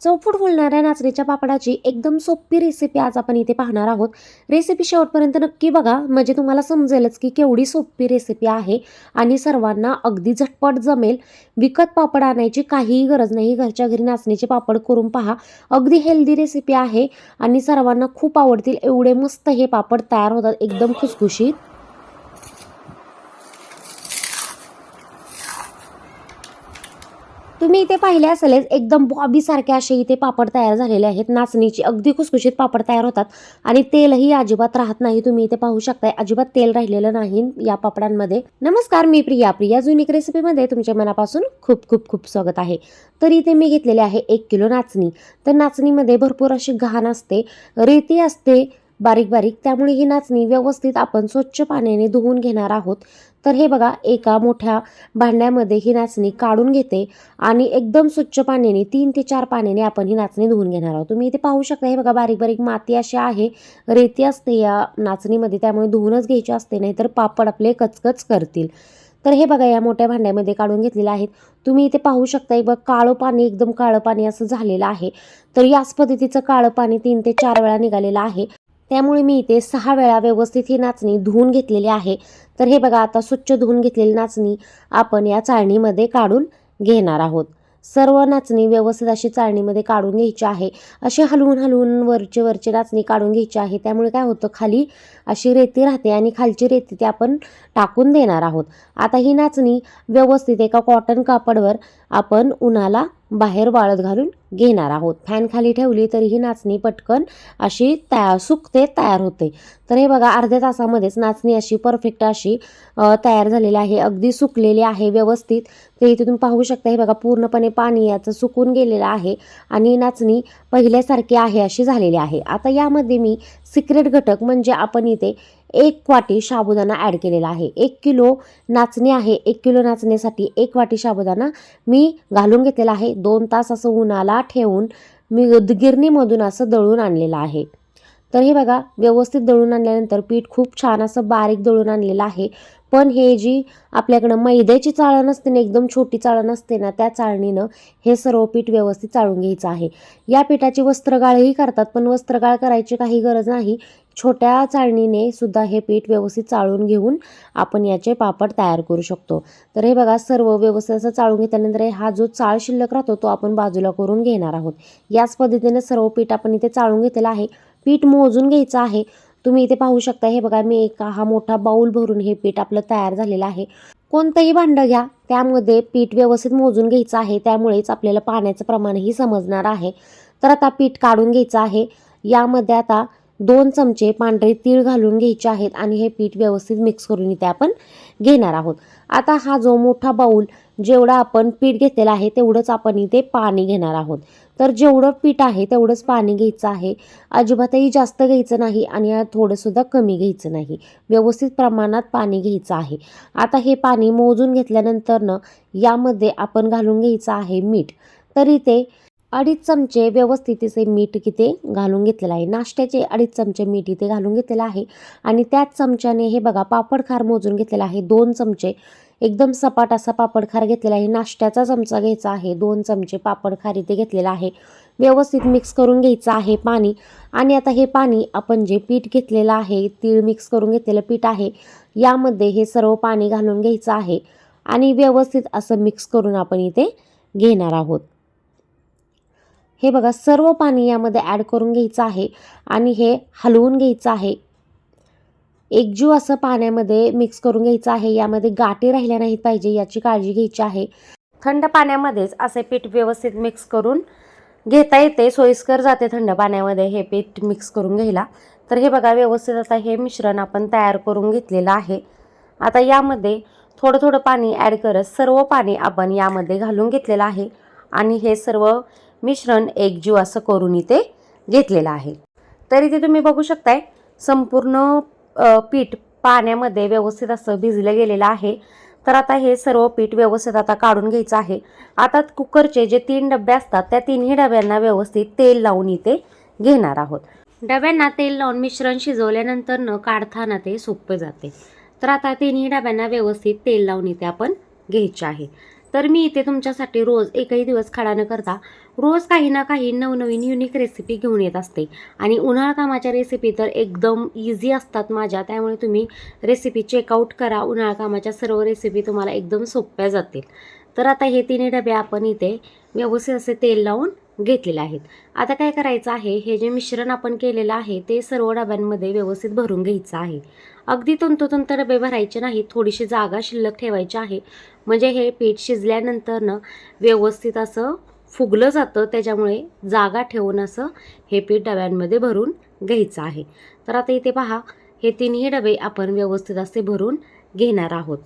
चौफूट फुलणाऱ्या नाचणीच्या पापडाची एकदम सोपी रेसिपी आज आपण इथे पाहणार आहोत. रेसिपी शेवटपर्यंत नक्की बघा. म्हणजे तुम्हाला समजेलच की केवढी सोपी रेसिपी आहे आणि सर्वांना अगदी झटपट जमेल. विकत पापड आणायची काहीही गरज नाही. घरच्या घरी नाचणीचे पापड करून पहा. अगदी हेल्दी रेसिपी आहे आणि सर्वांना खूप आवडतील. एवढे मस्त हे पापड तयार होतात. एकदम खुसखुशीत. तुम्ही इथे पाहिले असेलच एकदम बॉबी सारखे असे इथे पापड तयार झालेले आहेत. नाचणीची अगदी खुसखुशीत पापड तयार होतात. आणि तेलही अजिबात राहत नाही तुम्ही इथे पाहू शकताय. अजिबात तेल राहिलेलं नाही या पापडांमध्ये. नमस्कार मी प्रिया. प्रिया जुनिक रेसिपीमध्ये तुमच्या मनापासून खूप खूप खूप स्वागत आहे. तर इथे मी घेतलेले आहे एक किलो नाचणी. तर नाचणीमध्ये भरपूर अशी घाण असते रेती असते बारीक बारीक. त्यामुळे ही नाचणी व्यवस्थित आपण स्वच्छ पाण्याने धुवून घेणार आहोत. तर हे बघा एका मोठ्या भांड्यामध्ये ही नाचणी काढून घेते आणि एकदम स्वच्छ पाण्याने तीन ते चार पाण्याने आपण ही नाचणी धुवून घेणार आहोत. तुम्ही इथे पाहू शकता हे बघा बारीक बारीक माती अशी आहे. रेती असते या नाचणीमध्ये त्यामुळे धुवूनच घ्यायची असते नाही तर पापड आपले कचकच करतील. तर हे बघा या मोठ्या भांड्यामध्ये काढून घेतलेले आहेत तुम्ही इथे पाहू शकता हे बघ काळं पाणी एकदम काळं पाणी असं झालेलं आहे. तर याच पद्धतीचं काळं पाणी तीन ते चार वेळा निघालेलं आहे. त्यामुळे मी इथे सहा वेळा व्यवस्थित ही नाचणी धुवून घेतलेली आहे. तर हे बघा आता स्वच्छ धुवून घेतलेली नाचणी आपण या चाळणीमध्ये काढून घेणार आहोत. सर्व नाचणी व्यवस्थित अशी चाळणीमध्ये काढून घ्यायची आहे. अशी हलवून हलवून वरचे वरचे नाचणी काढून घ्यायची आहे. त्यामुळे काय होतं खाली अशी रेती राहते आणि खालची रेती ती आपण टाकून देणार आहोत. आता ही नाचणी व्यवस्थित एका कॉटन कापडवर आपण उन्हाला बाहेर वाळत घालून घेणार आहोत. फॅन खाली ठेवली तरी ही नाचणी पटकन अशी तया सुकते तयार होते. तर हे बघा अर्ध्या तासामध्येच नाचणी अशी परफेक्ट अशी तयार झालेली आहे. अगदी सुकलेली आहे व्यवस्थित. ते इथे तुम्ही पाहू शकता हे बघा पूर्णपणे पाणी याचं सुकून गेलेलं आहे आणि नाचणी पहिल्यासारखी आहे अशी झालेली आहे. आता यामध्ये मी सिक्रेट घटक म्हणजे आपण इथे एक वाटी साबुदाणा ॲड केलेला आहे. एक किलो नाचणी आहे. एक किलो नाचणीसाठी एक वाटी साबुदाणा मी घालून घेतलेला आहे. दोन तास असं उन्हाला ठेवून मी गिरणीमधून असं दळून आणलेलं आहे. तर हे बघा व्यवस्थित दळून आणल्यानंतर पीठ खूप छान असं बारीक दळून आणलेलं आहे. पण हे जी आपल्याकडं मैद्याची चाळण असते ना एकदम छोटी चाळण असते ना त्या चाळणीनं हे सर्व पीठ व्यवस्थित चाळून घ्यायचं आहे. या पिठाची वस्त्रगाळही करतात पण वस्त्रगाळ करायची काही गरज नाही. छोट्या चाळणीने सुद्धा हे पीठ व्यवस्थित चाळून घेऊन आपण याचे पापड तयार करू शकतो. तर हे बघा सर्व व्यवस्थित असं चाळून घेतल्यानंतर हा जो चाळ शिल्लक राहतो तो आपण बाजूला करून घेणार आहोत. याच पद्धतीने सर्व पीठ आपण इथे चाळून घेतलेलं आहे. पीठ मोजून घ्यायचं आहे. तुम्ही इथे पाहू शकता हे बघा मी एका हा मोठा बाऊल भरून हे पीठ आपलं तयार झालेलं आहे. कोणतंही भांडं घ्या त्यामध्ये पीठ व्यवस्थित मोजून घ्यायचं आहे. त्यामुळेच आपल्याला पाण्याचं प्रमाणही समजणार आहे. तर आता पीठ काढून घ्यायचं आहे. यामध्ये आता दोन चमचे पांढरे तीळ घालून घ्यायचे आहेत आणि हे पीठ व्यवस्थित मिक्स करून इथे आपण घेणार आहोत. आता हा जो मोठा बाऊल जेवढा आपण पीठ घेतलेला आहे तेवढंच आपण इथे पाणी घेणार आहोत. तर जेवढं पीठ आहे तेवढंच पाणी घ्यायचं आहे. अजिबातही जास्त घ्यायचं नाही आणि थोडंसुद्धा कमी घ्यायचं नाही. व्यवस्थित प्रमाणात पाणी घ्यायचं आहे. आता हे पाणी मोजून घेतल्यानंतरनं यामध्ये आपण घालून घ्यायचं आहे मीठ. तर इथे अडीच चमचे व्यवस्थित असे मीठ इथे घालून घेतलेलं आहे. नाश्त्याचे अडीच चमचे मीठ इथे घालून घेतलेलं आहे. आणि त्याच चमच्याने हे बघा पापड खार मोजून घेतलेला आहे. दोन चमचे एकदम सपाट असा पापड खार घेतलेला आहे. नाश्त्याचा चमचा घ्यायचा आहे. दोन चमचे पापड खार इथे घेतलेला आहे. व्यवस्थित मिक्स करून घ्यायचं आहे पाणी. आणि आता हे पाणी आपण जे पीठ घेतलेलं आहे तीळ मिक्स करून घेतलेलं पीठ आहे यामध्ये हे सर्व पाणी घालून घ्यायचं आहे. आणि व्यवस्थित असं मिक्स करून आपण इथे घेणार आहोत. हे बघा सर्व पाणी यामध्ये ॲड करून घ्यायचं आहे आणि हे हलवून घ्यायचं आहे. एकजीव असं पाण्यामध्ये मिक्स करून घ्यायचं आहे. यामध्ये गाठी राहिल्या नाहीत पाहिजे याची काळजी घ्यायची आहे. थंड पाण्यामध्येच असे पीठ व्यवस्थित मिक्स करून घेता येते. सोयीस्कर जाते थंड पाण्यामध्ये हे पीठ मिक्स करून घ्यायला. तर हे बघा व्यवस्थित आता हे मिश्रण आपण तयार करून घेतलेलं आहे. आता यामध्ये थोडं थोडं पाणी ॲड करत सर्व पाणी आपण यामध्ये घालून घेतलेलं आहे. आणि हे सर्व मिश्रण एकजीव असं करून इथे घेतलेलं आहे. तर इथे तुम्ही बघू शकताय संपूर्ण पीठ पाण्यामध्ये व्यवस्थित असं भिजलं गेलेलं आहे. तर आता हे सर्व पीठ व्यवस्थित आता काढून घ्यायचं आहे. आता कुकरचे जे तीन डबे असतात त्या तिन्ही डब्यांना व्यवस्थित तेल लावून इथे घेणार आहोत. डब्यांना तेल लावून मिश्रण शिजवल्यानंतर न काढताना ते सोपे जाते. तर आता तिन्ही डब्यांना व्यवस्थित तेल लावून इथे आपण घ्यायचे आहे. तर मी इथे तुमच्यासाठी रोज एकही दिवस खडा न करता रोज काही ना काही नवनवीन युनिक रेसिपी घेऊन येत असते. आणि उन्हाळा कामाच्या रेसिपी तर एकदम इझी असतात माझ्या. त्यामुळे तुम्ही रेसिपी चेकआउट करा. उन्हाळा कामाच्या सर्व रेसिपी तुम्हाला एकदम सोप्या जातील. तर आता हे तिन्ही डबे आपण इथे व्यवस्थित असे तेल लावून घेतलेले आहेत. आता काय करायचं आहे? हे जे मिश्रण आपण केलेलं आहे ते सर्व डब्यांमध्ये व्यवस्थित भरून घ्यायचं आहे. अगदी तंतोतंत डबे भरायचे नाही थोडीशी जागा शिल्लक ठेवायची आहे. म्हणजे हे पीठ शिजल्यानंतरनं व्यवस्थित असं फुगलं जातं त्याच्यामुळे जागा ठेवून असं हे पीठ डब्यांमध्ये भरून घ्यायचं आहे. तर आता इथे पहा हे तिन्ही डबे आपण व्यवस्थित असे भरून घेणार आहोत.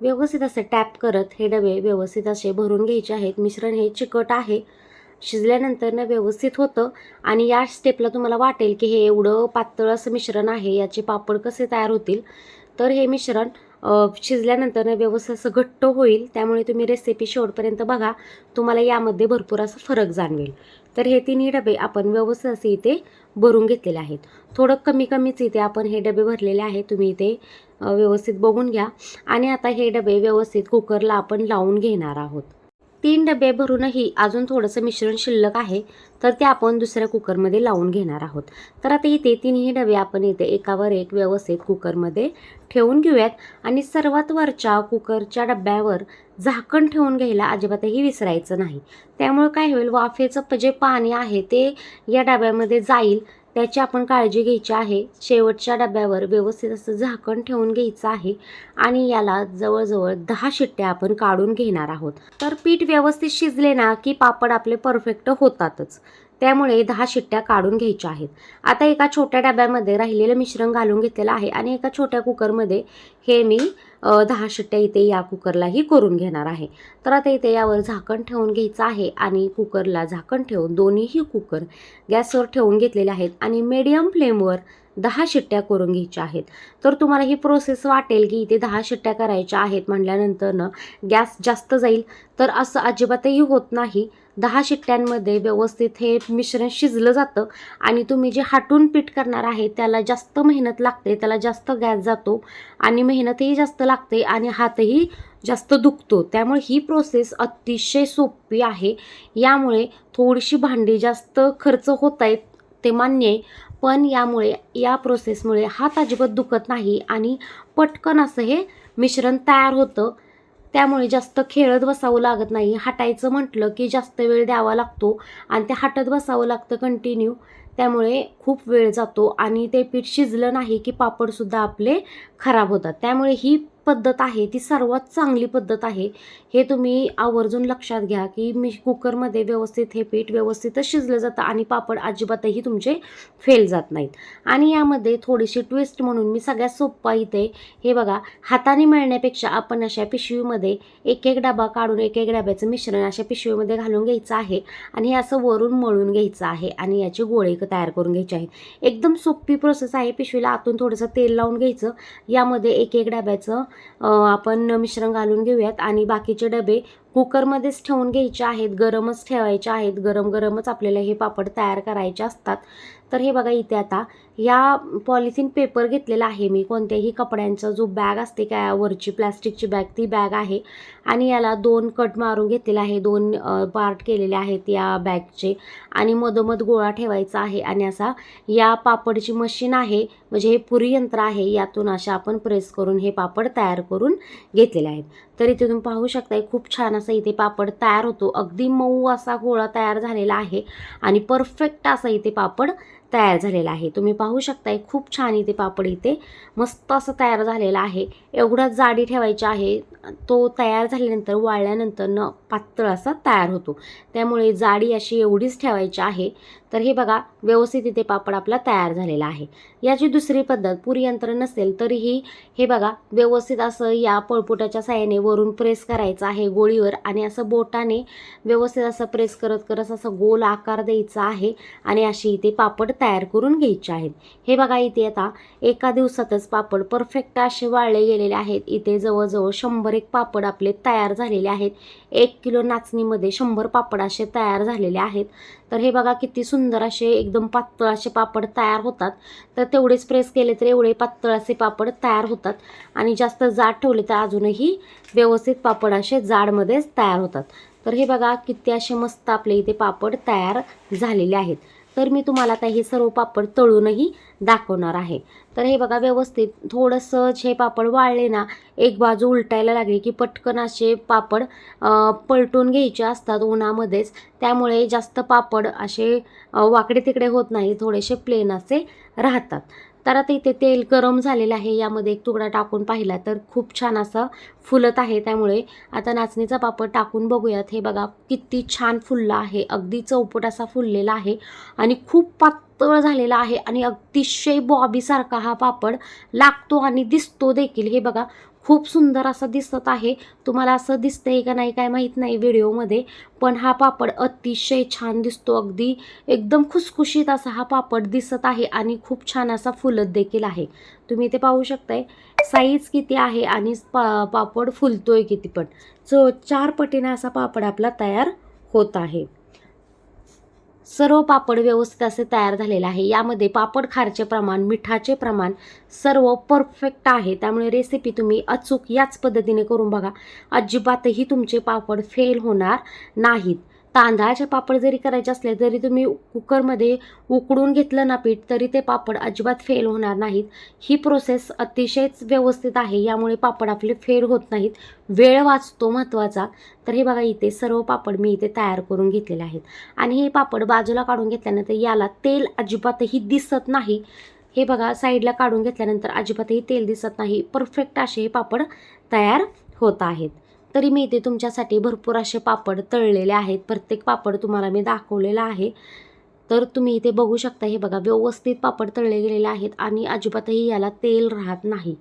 व्यवस्थित असे टॅप करत हे डबे व्यवस्थित असे भरून घ्यायचे आहेत. मिश्रण हे चिकट आहे. शिजल्यानंतर ना व्यवस्थित होतं आणि या स्टेपला तुम्हाला वाटेल की हे एवढं पातळ असं मिश्रण आहे याचे पापड कसे तयार होतील? तर हे मिश्रण शिजल्यानंतर ना व्यवस्थित असं घट्ट होईल. त्यामुळे तुम्ही रेसिपी शेवटपर्यंत बघा. तुम्हाला यामध्ये भरपूर असं फरक जाणवेल. तर हे तिन्ही डबे आपण व्यवस्थित असे इथे भरून घेतलेले आहेत. थोडं कमी कमीच इथे आपण हे डबे भरलेले आहेत. तुम्ही इथे व्यवस्थित बघून घ्या. आणि आता हे डबे व्यवस्थित कुकरला आपण लावून घेणार आहोत. तीन डबे भरूनही अजून थोडंसं मिश्रण शिल्लक आहे तर ते आपण दुसऱ्या कुकरमध्ये लावून घेणार आहोत. तर आता इथे तिन्ही डबे आपण इथे एकावर एक व्यवस्थित कुकरमध्ये ठेवून घेऊयात. आणि सर्वात वरच्या कुकरच्या डब्यावर झाकण ठेवून घ्यायला अजिबातही विसरायचं नाही. त्यामुळे काय होईल वाफेचं प- जे पाणी आहे ते या डब्यामध्ये जाईल. त्याची आपण काळजी घ्यायची आहे. शेवटच्या डब्यावर व्यवस्थित असं झाकण ठेवून घ्यायचं आहे आणि याला जवळजवळ दहा शिट्ट्या आपण काढून घेणार आहोत. तर पीठ व्यवस्थित शिजले ना की पापड आपले परफेक्ट होतातच. त्यामुळे दहा शिट्ट्या काढून घ्यायच्या आहेत. आता एका छोट्या डब्यामध्ये राहिलेलं मिश्रण घालून घेतलेलं आहे आणि एका छोट्या कुकरमध्ये हे मी दहा शिट्ट्या इथे या कुकरलाही करून घेणार आहे. तर आता इथे यावर झाकण ठेवून घ्यायचं आहे आणि कुकरला झाकण ठेवून दोन्हीही कुकर गॅसवर ठेवून घेतलेले आहेत आणि मीडियम फ्लेमवर दहा शिट्ट्या करून घ्यायच्या आहेत. तर तुम्हाला ही प्रोसेस वाटेल की इथे दहा शिट्ट्या करायच्या आहेत म्हटल्यानंतरनं गॅस जास्त जाईल. तर असं अजिबातही होत नाही. दहा शिट्ट्यांमध्ये व्यवस्थित हे मिश्रण शिजलं जातं आणि तुम्ही जे हाटून पीठ करणार आहे त्याला जास्त मेहनत लागते त्याला जास्त गॅस जातो आणि मेहनतही जास्त लागते आणि हातही जास्त दुखतो. त्यामुळे ही प्रोसेस अतिशय सोपी आहे. यामुळे थोडीशी भांडी जास्त खर्च होत आहेत. ते मान्य आहे. पण यामुळे या प्रोसेसमुळे हात अजिबात दुखत नाही आणि पटकन असं हे मिश्रण तयार होतं. त्यामुळे जास्त खेळत बसावं लागत नाही. हटायचं म्हटलं की जास्त वेळ द्यावा लागतो आणि ते हटत बसावं लागतं कंटिन्यू त्यामुळे खूप वेळ जातो आणि ते पीठ शिजलं नाही की पापडसुद्धा आपले खराब होतात. त्यामुळे ही पद्धत आहे ती सर्वात चांगली पद्धत आहे. हे तुम्ही आवर्जून लक्षात घ्या की मी कुकरमध्ये व्यवस्थित हे पीठ व्यवस्थितच शिजलं जातं आणि पापड अजिबातही तुमचे फेल जात नाहीत. आणि यामध्ये थोडीशी ट्विस्ट म्हणून मी सगळ्यात सोप्पा इथे हे बघा हाताने मिळण्यापेक्षा आपण अशा पिशवीमध्ये एक एक डबा काढून एक एक डब्याचं मिश्रण अशा पिशवीमध्ये घालून घ्यायचं आहे आणि हे असं वरून मळून घ्यायचं आहे आणि याचे गोळे तयार करून घ्यायचे आहेत. एकदम सोपी प्रोसेस आहे पिशवीला आतून थोडंसं तेल लावून घ्यायचं. यामध्ये एक एक डब्याचं आपण मिश्रण घालून घेऊयात. आणि बाकीचे डबे कुकरमध्येच ठेवून घ्यायचे आहेत. गरमच ठेवायचे आहेत. गरम गरमच आपल्याला हे पापड तयार करायचे असतात. तर हे बघा इथे आता या पॉलिथिन पेपर घेतलेला आहे मी. कोणत्याही कपड्यांचा जो बॅग असते काय वरची प्लॅस्टिकची बॅग ती बॅग आहे. आणि याला दोन कट मारून घेतलेला आहे. दोन पार्ट केलेले आहेत या बॅगचे आणि मधोमध गोळा ठेवायचा आहे. आणि असा या पापडची मशीन आहे. म्हणजे हे पुरी यंत्र आहे. यातून अशा आपण प्रेस करून हे पापड तयार करून घेतलेले आहेत. तर इथे तुम्ही पाहू शकताय खूप छान असा इथे पापड तयार होतो. अगदी मऊ असा गोळा तयार झालेला आहे. आणि परफेक्ट असा इथे पापड तयार झालेला आहे. तुम्ही पाहू शकताय खूप छान इथे पापड इथे मस्त असं तयार झालेला आहे. एवढा जाडी ठेवायची आहे तो तयार झाल्यानंतर वाळल्यानंतर न पातळ असा तयार होतो. त्यामुळे जाडी अशी एवढीच ठेवायची आहे. तर हे बघा व्यवस्थित इथे पापड आपला तयार झालेला आहे. याची दुसरी पद्धत पुरी यंत्र नसेल तरीही हे बघा व्यवस्थित असं या पळपुटाच्या साह्याने वरून प्रेस करायचं आहे गोळीवर आणि असं बोटाने व्यवस्थित असं प्रेस करत करत असं गोल आकार द्यायचा आहे आणि अशी इथे पापड तयार करून घ्यायचे आहेत. हे बघा इथे आता एका दिवसातच पापड परफेक्ट असे वाळले गेलेले आहेत. इथे जवळजवळ शंभर एक पापड आपले तयार झालेले आहेत. एक किलो नाचणीमध्ये शंभर पापड असे तयार झालेले आहेत. तर हे बघा किती सुंदर असे एकदम पातळ असे पापड तयार होतात. तर तेवढेच प्रेस केले तर एवढे पातळ असे पापड तयार होतात. आणि जास्त जाड ठेवले तर अजूनही व्यवस्थित पापड असे जाडमध्येच तयार होतात. तर हे बघा किती असे मस्त आपले इथे पापड तयार झालेले आहेत. तर मी तुम्हाला आता हे सर्व पापड तळूनही दाखवणार आहे. तर हे बघा व्यवस्थित थोडंसं हे पापड वाळले ना एक बाजू उलटायला लागली की पटकन असे पापड पलटून घ्यायचे असतात उन्हामध्येच. त्यामुळे जास्त पापड असे वाकडे तिकडे होत नाही थोडेसे प्लेन असे राहतात. तर आता इथे तेल गरम झालेलं आहे. यामध्ये एक तुकडा टाकून पाहिला तर खूप छान असं फुलत आहे. त्यामुळे आता नाचणीचा पापड टाकून बघूयात. हे बघा किती छान फुलला आहे. अगदी चौपट असा फुललेला आहे आणि खूप पातळ झालेला आहे आणि अतिशय बॉबीसारखा हा पापड लागतो आणि दिसतो देखील. हे बघा खूप सुंदर असं दिसत आहे. तुम्हाला असं दिसतंय का नाही काय माहीत नाही व्हिडिओमध्ये पण हा पापड अतिशय छान दिसतो. अगदी एकदम खुसखुशीत असा हा पापड दिसत आहे आणि खूप छान असा फुलत देखील आहे. तुम्ही ते पाहू शकताय साईज किती आहे आणि पा पापड फुलतोय किती पण. चार पटीने असा पापड आपला तयार होत आहे. सर्व पापड व्यवस्थित असे तयार झालेलं आहे. यामध्ये पापड खारचे प्रमाण मिठाचे प्रमाण सर्व परफेक्ट आहे. त्यामुळे रेसिपी तुम्ही अचूक याच पद्धतीने करून बघा. अजिबातही तुमचे पापड फेल होणार नाहीत. तांदळाचे पापड जरी करायचे असले तरी तुम्ही कुकरमध्ये उकडून घेतलं ना पीठ तरी ते पापड अजिबात फेल होणार नाहीत. ही प्रोसेस अतिशयच व्यवस्थित आहे. यामुळे पापड आपले फेल होत नाहीत. वेळ वाचतो महत्त्वाचा. तर हे बघा इथे सर्व पापड मी इथे तयार करून घेतलेले आहेत. आणि हे पापड बाजूला काढून घेतल्यानंतर याला तेल अजिबातही दिसत नाही. हे बघा साईडला काढून घेतल्यानंतर अजिबातही तेल दिसत नाही. परफेक्ट असे हे पापड तयार होत आहेत. तरी मी इथे तुमच्यासाठी भरपूर असे पापड तळलेले आहेत. प्रत्येक पापड तुम्हाला मी दाखवलेला आहे. तर तुम्ही इथे बघू शकता हे बघा व्यवस्थित पापड तळले गेलेले आहेत आणि अजिबातही याला तेल राहत नाही.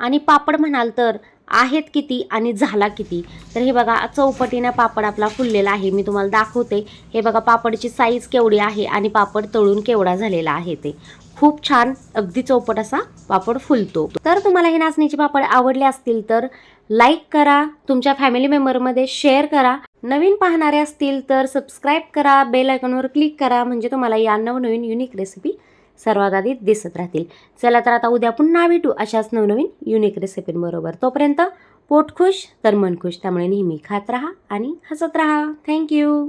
आणि पापड म्हणाल तर आहेत किती आणि झाला किती? तर हे बघा चौपटीनं पापड आपला फुललेला आहे. मी तुम्हाला दाखवते. हे बघा पापडची साईज केवढी आहे आणि पापड तळून केवढा झालेला आहे ते. खूप छान अगदी चौपट असा पापड फुलतो. तर तुम्हाला हे नाचणीचे पापड आवडले असतील तर लाईक करा तुमच्या फॅमिली मेंबरमध्ये शेअर करा. नवीन पाहणारे असतील तर सबस्क्राईब करा बेल आयकॉनवर क्लिक करा म्हणजे तुम्हाला या नवनवीन युनिक रेसिपी सर्वात आधी दिसत राहतील. चला तर आता उद्या पुन्हा भेटू अशाच नवनवीन युनिक रेसिपींबरोबर तोपर्यंत पोट खुश तर मन खुश त्यामुळे नेहमी खात राहा आणि हसत राहा. थँक्यू